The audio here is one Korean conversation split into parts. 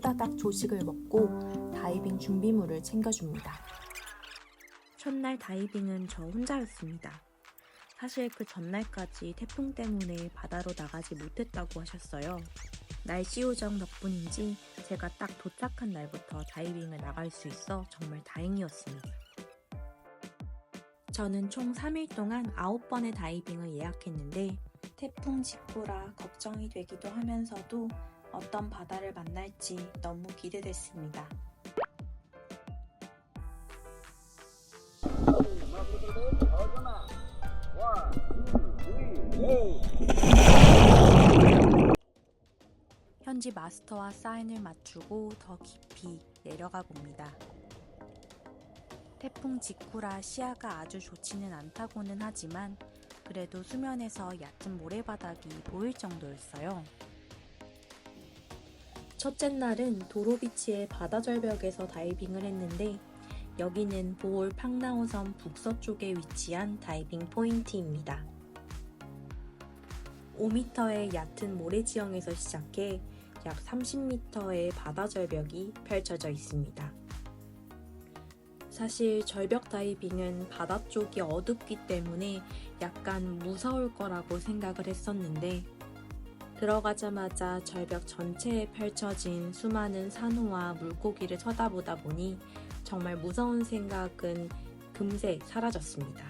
후다닥 조식을 먹고 다이빙 준비물을 챙겨줍니다. 첫날 다이빙은 저 혼자였습니다. 사실 그 전날까지 태풍 때문에 바다로 나가지 못했다고 하셨어요. 날씨 요정 덕분인지 제가 딱 도착한 날부터 다이빙을 나갈 수 있어 정말 다행이었습니다. 저는 총 3일 동안 9번의 다이빙을 예약했는데 태풍 직후라 걱정이 되기도 하면서도 어떤 바다를 만날지 너무 기대됐습니다. 현지 마스터와 사인을 맞추고 더 깊이 내려가 봅니다. 태풍 직후라 시야가 아주 좋지는 않다고는 하지만 그래도 수면에서 얕은 모래바닥이 보일 정도였어요. 첫째 날은 도로비치의 바다 절벽에서 다이빙을 했는데 여기는 보홀 팡나오섬 북서쪽에 위치한 다이빙 포인트입니다. 5m의 얕은 모래 지형에서 시작해 약 30m의 바다 절벽이 펼쳐져 있습니다. 사실 절벽 다이빙은 바다 쪽이 어둡기 때문에 약간 무서울 거라고 생각을 했었는데 들어가자마자 절벽 전체에 펼쳐진 수많은 산호와 물고기를 쳐다보다 보니 정말 무서운 생각은 금세 사라졌습니다.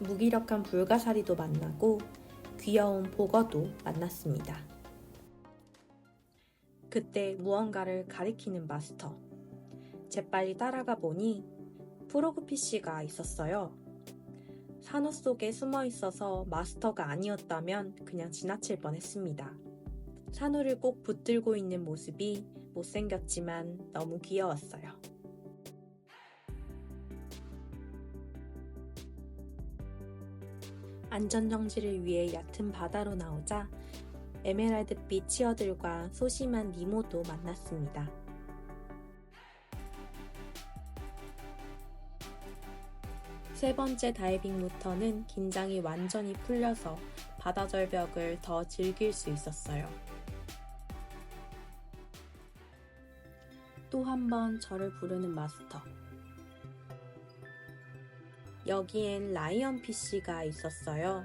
무기력한 불가사리도 만나고 귀여운 보거도 만났습니다. 그때 무언가를 가리키는 마스터. 재빨리 따라가 보니 프로그피쉬가 있었어요. 산호 속에 숨어 있어서 마스터가 아니었다면 그냥 지나칠 뻔했습니다. 산호를 꼭 붙들고 있는 모습이 못생겼지만 너무 귀여웠어요. 안전정지를 위해 얕은 바다로 나오자 에메랄드빛 치어들과 소심한 니모도 만났습니다. 세 번째 다이빙부터는 긴장이 완전히 풀려서 바다 절벽을 더 즐길 수 있었어요. 또 한 번 저를 부르는 마스터. 여기엔 라이언 피쉬가 있었어요.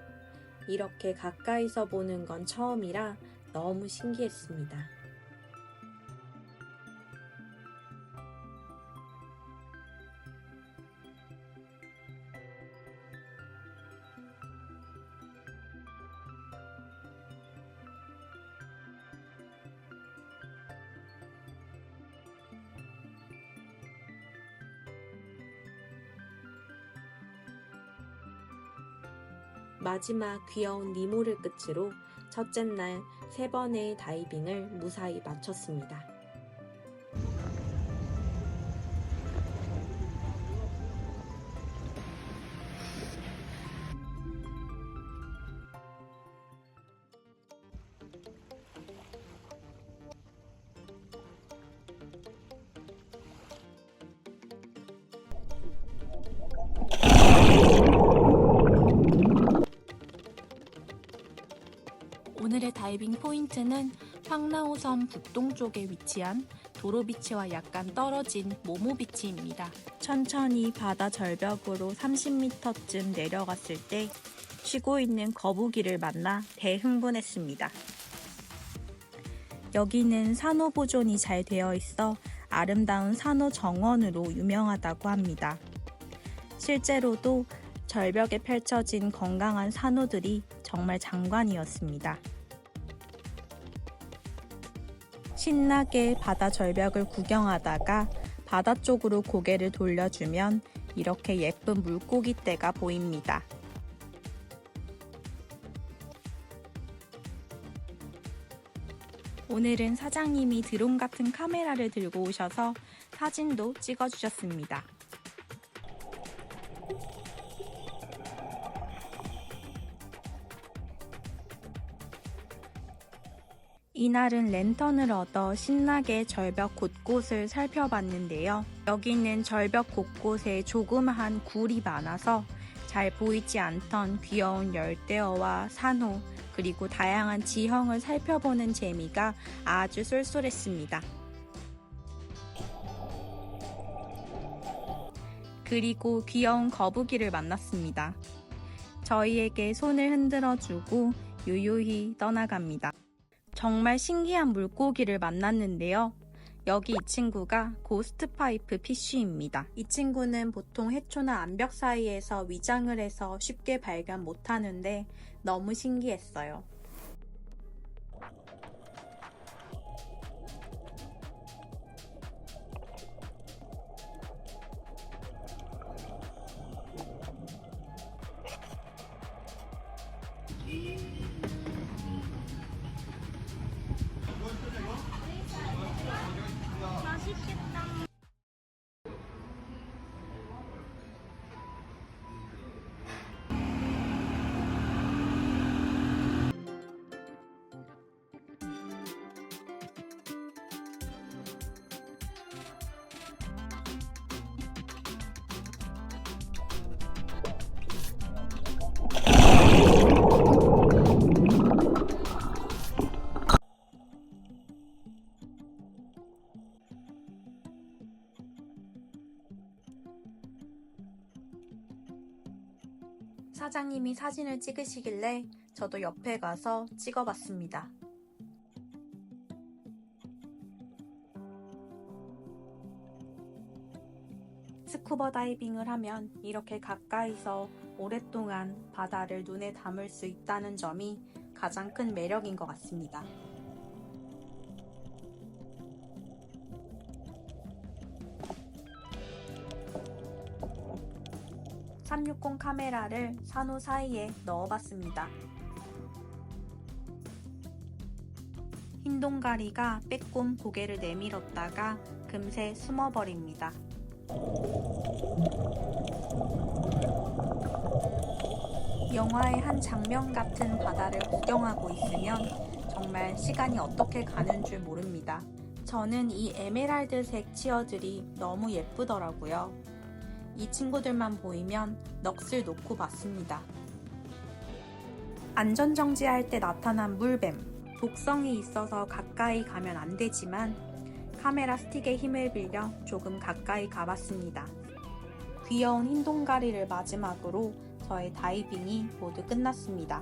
이렇게 가까이서 보는 건 처음이라 너무 신기했습니다. 마지막 귀여운 니모를 끝으로 첫째 날 세 번의 다이빙을 무사히 마쳤습니다. 다이빙 포인트는 황나오섬 북동쪽에 위치한 도로비치와 약간 떨어진 모모비치입니다. 천천히 바다 절벽으로 30m쯤 내려갔을 때 쉬고 있는 거북이를 만나 대흥분했습니다. 여기는 산호 보존이 잘 되어 있어 아름다운 산호 정원으로 유명하다고 합니다. 실제로도 절벽에 펼쳐진 건강한 산호들이 정말 장관이었습니다. 신나게 바다 절벽을 구경하다가 바다 쪽으로 고개를 돌려주면 이렇게 예쁜 물고기 떼가 보입니다. 오늘은 사장님이 드론 같은 카메라를 들고 오셔서 사진도 찍어주셨습니다. 이날은 랜턴을 얻어 신나게 절벽 곳곳을 살펴봤는데요. 여기는 절벽 곳곳에 조그마한 굴이 많아서 잘 보이지 않던 귀여운 열대어와 산호, 그리고 다양한 지형을 살펴보는 재미가 아주 쏠쏠했습니다. 그리고 귀여운 거북이를 만났습니다. 저희에게 손을 흔들어주고 유유히 떠나갑니다. 정말 신기한 물고기를 만났는데요. 여기 이 친구가 고스트 파이프 피쉬입니다. 이 친구는 보통 해초나 암벽 사이에서 위장을 해서 쉽게 발견 못하는데 너무 신기했어요. 사장님이 사진을 찍으시길래 저도 옆에 가서 찍어봤습니다. 스쿠버 다이빙을 하면 이렇게 가까이서 오랫동안 바다를 눈에 담을 수 있다는 점이 가장 큰 매력인 것 같습니다. 360 카메라를 산호 사이에 넣어봤습니다. 흰 동가리가 빼꼼 고개를 내밀었다가 금세 숨어버립니다. 영화의 한 장면 같은 바다를 구경하고 있으면 정말 시간이 어떻게 가는 줄 모릅니다. 저는 이 에메랄드색 치어들이 너무 예쁘더라고요. 이 친구들만 보이면 넋을 놓고 봤습니다. 안전정지할 때 나타난 물뱀. 독성이 있어서 가까이 가면 안 되지만 카메라 스틱의 힘을 빌려 조금 가까이 가봤습니다. 귀여운 흰 동가리를 마지막으로 저의 다이빙이 모두 끝났습니다.